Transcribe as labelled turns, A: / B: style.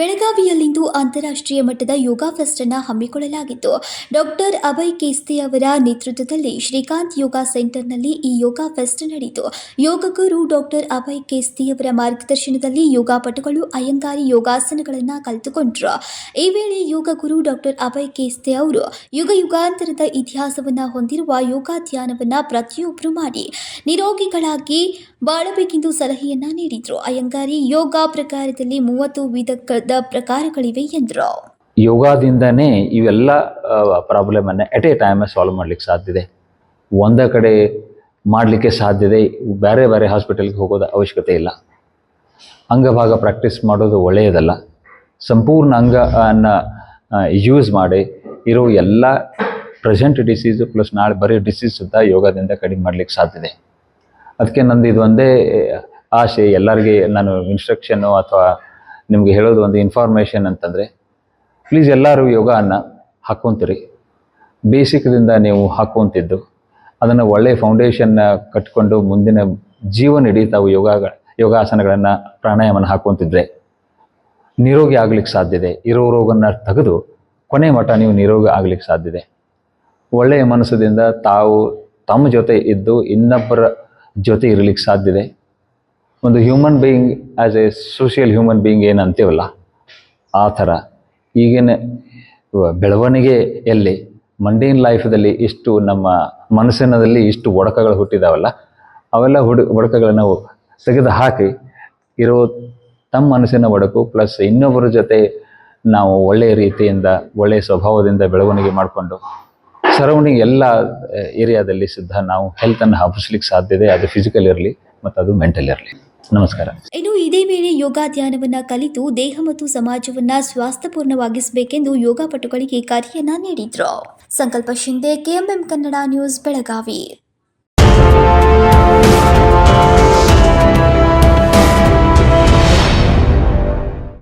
A: ಬೆಳಗಾವಿಯಲ್ಲಿಂದು ಅಂತಾರಾಷ್ಟ್ರೀಯ ಮಟ್ಟದ ಯೋಗ ಫೆಸ್ಟ್ ಅನ್ನು ಹಮ್ಮಿಕೊಳ್ಳಲಾಗಿತ್ತು. ಡಾಕ್ಟರ್ ಅಭಯ್ ಕೇಸ್ತೆ ಅವರ ನೇತೃತ್ವದಲ್ಲಿ ಶ್ರೀಕಾಂತ್ ಯೋಗ ಸೆಂಟರ್ನಲ್ಲಿ ಈ ಯೋಗ ಫೆಸ್ಟ್ ನಡೆಯಿತು. ಯೋಗ ಗುರು ಡಾಕ್ಟರ್ ಅಭಯ್ ಕೇಸ್ತಿ ಅವರ ಮಾರ್ಗದರ್ಶನದಲ್ಲಿ ಯೋಗಾಪಟುಗಳು ಅಯ್ಯಂಗಾರಿ ಯೋಗಾಸನಗಳನ್ನು ಕಲಿತುಕೊಂಡರು. ಈ ವೇಳೆ ಯೋಗ ಗುರು ಡಾಕ್ಟರ್ ಅಭಯ್ ಕೇಸ್ತೆ ಅವರು, ಯುಗ ಯುಗಾಂತರದ ಇತಿಹಾಸವನ್ನು ಹೊಂದಿರುವ ಯೋಗ ಧ್ಯಾನವನ್ನು ಪ್ರತಿಯೊಬ್ಬರು ಮಾಡಿ. ನಿರೋಗಿಗಳಾಗಿ ಬಾಳಬೇಕೆಂದು ಸಲಹೆಯನ್ನ ನೀಡಿದ್ರು. ಅಯ್ಯಂಗಾರಿ ಯೋಗ ಪ್ರಕಾರದಲ್ಲಿ ಮೂವತ್ತು ವಿಧದ ಪ್ರಕಾರಗಳಿವೆ ಎಂದರು.
B: ಯೋಗದಿಂದನೇ ಇವೆಲ್ಲ ಪ್ರಾಬ್ಲಮನ್ನು ಎಟ್ ಎ ಟೈಮ್ ಸಾಲ್ವ್ ಮಾಡ್ಲಿಕ್ಕೆ ಸಾಧ್ಯ ಇದೆ. ಒಂದೇ ಕಡೆ ಮಾಡಲಿಕ್ಕೆ ಸಾಧ್ಯ ಇದೆ ಬೇರೆ ಬೇರೆ ಹಾಸ್ಪಿಟಲ್ಗೆ ಹೋಗೋದ ಅವಶ್ಯಕತೆ ಇಲ್ಲ. ಅಂಗಭಾಗ ಪ್ರಾಕ್ಟೀಸ್ ಮಾಡೋದು ಒಳ್ಳೆಯದಲ್ಲ. ಸಂಪೂರ್ಣ ಅಂಗ ಅನ್ನ ಯೂಸ್ ಮಾಡಿ ಇರೋ ಎಲ್ಲ ಪ್ರೆಸೆಂಟ್ ಡಿಸೀಸು ಪ್ಲಸ್ ನಾಳೆ ಬರೀ ಡಿಸೀಸ್ ಸುತ್ತ ಯೋಗದಿಂದ ಕಡಿಮೆ ಮಾಡ್ಲಿಕ್ಕೆ ಸಾಧ್ಯ ಇದೆ. ಅದಕ್ಕೆ ನಂದು ಇದು ಒಂದೇ ಆಸೆ, ಎಲ್ಲರಿಗೆ ನಾನು ಇನ್ಸ್ಟ್ರಕ್ಷನ್ನು ಅಥವಾ ನಿಮಗೆ ಹೇಳೋದು ಒಂದು ಇನ್ಫಾರ್ಮೇಷನ್ ಅಂತಂದರೆ ಪ್ಲೀಸ್ ಎಲ್ಲರೂ ಯೋಗವನ್ನು ಹಾಕ್ಕೊಂತೀರಿ ಬೇಸಿಕ್ದಿಂದ ನೀವು ಹಾಕ್ಕೊಂತಿದ್ದು ಅದನ್ನು ಒಳ್ಳೆಯ ಫೌಂಡೇಶನ್ನ ಕಟ್ಕೊಂಡು ಮುಂದಿನ ಜೀವನ ಇಡೀ ತಾವು ಯೋಗ, ಯೋಗಾಸನಗಳನ್ನು ಪ್ರಾಣಾಯಾಮನ ಹಾಕ್ಕೊಂತಿದ್ರೆ ನಿರೋಗಿ ಆಗ್ಲಿಕ್ಕೆ ಸಾಧ್ಯ ಇದೆ. ಇರೋ ರೋಗನ ತೆಗೆದು ಕೊನೆ ಮಠ ನೀವು ನಿರೋಗಿ ಆಗ್ಲಿಕ್ಕೆ ಸಾಧ್ಯ ಇದೆ. ಒಳ್ಳೆಯ ಮನಸ್ಸದಿಂದ ತಾವು ತಮ್ಮ ಜೊತೆ ಇದ್ದು ಇನ್ನೊಬ್ಬರ ಜೊತೆ ಇರಲಿಕ್ಕೆ ಸಾಧ್ಯ ಇದೆ. ಒಂದು human being as a social human being ಏನು ಅಂತೀವಲ್ಲ, ಆ ಥರ. ಈಗಿನ ಬೆಳವಣಿಗೆಯಲ್ಲಿ ಮಂಡೇನ್ ಲೈಫ್ದಲ್ಲಿ ಇಷ್ಟು ನಮ್ಮ ಮನಸ್ಸಿನದಲ್ಲಿ ಇಷ್ಟು ಒಡಕಗಳು ಹುಟ್ಟಿದಾವಲ್ಲ, ಅವೆಲ್ಲ ಹುಡು, ಒಡಕಗಳನ್ನು ತೆಗೆದು ಹಾಕಿ ಇರೋ ತಮ್ಮ ಮನಸ್ಸಿನ ಒಡಕು ಪ್ಲಸ್ ಇನ್ನೊಬ್ಬರ ಜೊತೆ ನಾವು ಒಳ್ಳೆಯ ರೀತಿಯಿಂದ, ಒಳ್ಳೆಯ ಸ್ವಭಾವದಿಂದ ಬೆಳವಣಿಗೆ ಮಾಡಿಕೊಂಡು ಸರೌಂಡಿಂಗ್ ಎಲ್ಲ ಏರಿಯಾದಲ್ಲಿ ಸಿದ್ಧ ನಾವು ಹೆಲ್ತನ್ನು ಹಬ್ಬಿಸ್ಲಿಕ್ಕೆ ಸಾಧ್ಯ ಇದೆ. ಅದು ಫಿಸಿಕಲ್ ಇರಲಿ ಮತ್ತು ಅದು ಮೆಂಟಲ್ ಇರಲಿ. ನಮಸ್ಕಾರ.
A: ಇನ್ನು ಇದೇ ವೇಳೆ ಯೋಗ ಧ್ಯಾನವನ್ನ ಕಲಿತು ದೇಹ ಮತ್ತು ಸಮಾಜವನ್ನ ಸ್ವಾಸ್ಥ್ಯಪೂರ್ಣವಾಗಿಸಬೇಕೆಂದು ಯೋಗಾಪಟುಗಳಿಗೆ ಕರೆಯನ್ನ ನೀಡಿದ್ರು. Sankalp Shinde KMM Kannada news, Belagavi.